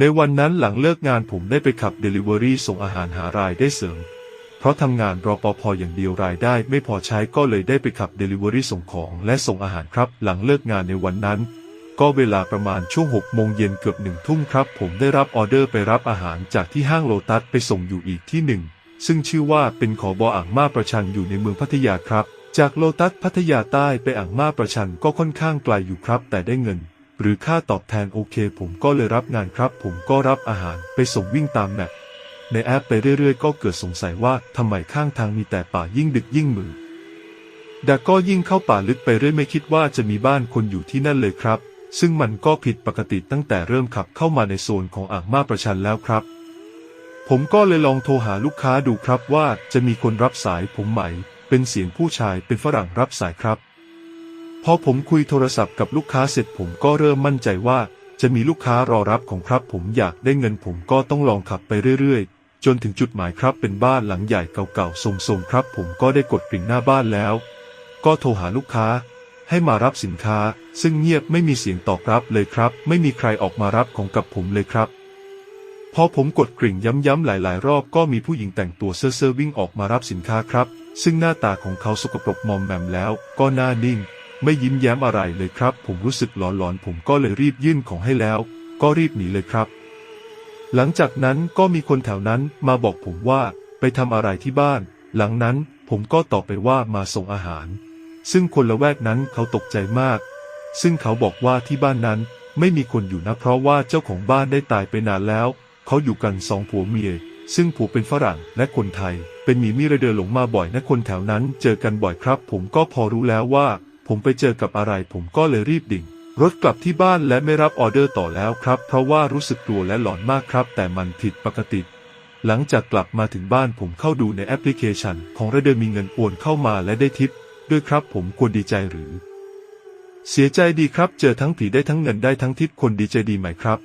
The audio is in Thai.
ในวันนั้นหลังเลิกงานผมได้ไปขับเดลิเวอรี่ส่งอาหารหารายได้เสริม เพราะทำงานรอปภอย่างเดียวรายได้ไม่พอใช้ก็เลยได้ไปขับเดลิเวอรี่ส่งของและส่งอาหารครับ หลังเลิกงานในวันนั้น ก็เวลาประมาณช่วง6โมงเย็นเกือบหนึ่งทุ่มครับ ผมได้รับออเดอร์ไปรับอาหารจากที่ห้างโลตัสไปส่งอยู่อีกที่หนึ่งซึ่งชื่อว่าเป็นขอบออ่างมาประชันอยู่ในเมืองพัทยาครับ จากโลตัสพัทยาใต้ไปอ่างมาประชันก็ค่อนข้างไกลอยู่ครับ แต่ได้เงิน หรือค่าตอบแทนโอเค ผมก็เลยรับงานครับ ผมก็รับอาหารไปส่งวิ่งตามแมปในแอปไปเรื่อยๆ ก็เกิดสงสัยว่าทำไมข้างทางมีแต่ป่ายิ่งดึกยิ่งมืดดาก็ยิ่งเข้าป่าลึกไปเรื่อยไม่คิดว่าจะมีบ้านคนอยู่ที่นั่นเลยครับ ซึ่งมันก็ผิดปกติตั้งแต่เริ่มขับเข้ามาในโซนของอ่างมาประชันแล้วครับ ผมก็เลยลองโทรหาลูกค้าดูครับว่าจะมีคนรับสายผมไหม เป็นเสียงผู้ชายเป็นฝรั่งรับสายครับ พอผมคุยโทรศัพท์กับลูกค้าเสร็จผมก็เริ่มมั่นใจว่าจะมีลูกค้ารอรับของครับผมอยากได้เงินผมก็ต้องลองขับไปเรื่อยๆ จนถึงจุดหมายครับเป็นบ้านหลังใหญ่เก่าๆทรงๆครับ ผมก็ได้กดกริ่งหน้าบ้านแล้ว ก็โทรหาลูกค้า ให้มารับสินค้า ซึ่งเงียบไม่มีเสียงตอบรับเลยครับ ไม่มีใครออกมารับของกับผมเลยครับ พอผมกดกริ่งย้ำๆหลายๆ รอบก็มีผู้หญิงแต่งตัวเซ่อๆวิ่งออกมารับสินค้าครับ ซึ่งหน้าตาของเขาสกปรกมอมแมมแล้ว ก็หน้านิ่ง ไม่ยิ้มแย้มอะไรเลยครับ ผมรู้สึกหลอนๆผมก็เลยรีบยื่นของให้แล้ว ก็รีบหนีเลยครับ หลังจากนั้นก็มีคนแถวนั้นมาบอกผมว่าไปทำอะไรที่บ้าน หลังนั้นผมก็ตอบไปว่ามาส่งอาหาร ซึ่งคนละแวกนั้นเขาตกใจมาก ซึ่งเขาบอกว่าที่บ้านนั้นไม่มีคนอยู่นะเพราะว่าเจ้าของบ้านได้ตายไปนานแล้ว เขาอยู่กันสองผัวเมีย ซึ่งผัวเป็นฝรั่งและคนไทย เป็นหมีมีระเดินหลงมาบ่อยนะคนแถวนั้น เจอกันบ่อยครับ ผมก็พอรู้แล้วว่า ผมไปเจอกับอะไรผมก็เลยรีบดิ่ง รถกลับที่บ้านและไม่รับออเดอร์ต่อแล้วครับ เพราะว่ารู้สึกกลัวและหลอนมากครับ แต่มันผิดปกติ หลังจากกลับมาถึงบ้านผมเข้าดูในแอปพลิเคชัน ของระเดิมมีเงินโอนเข้ามาและได้ทิป ด้วยครับผมควรดีใจหรือ เสียใจดีครับ เจอทั้งผีได้ทั้งเงินได้ทั้งทิปคนดีใจดีไหมครับ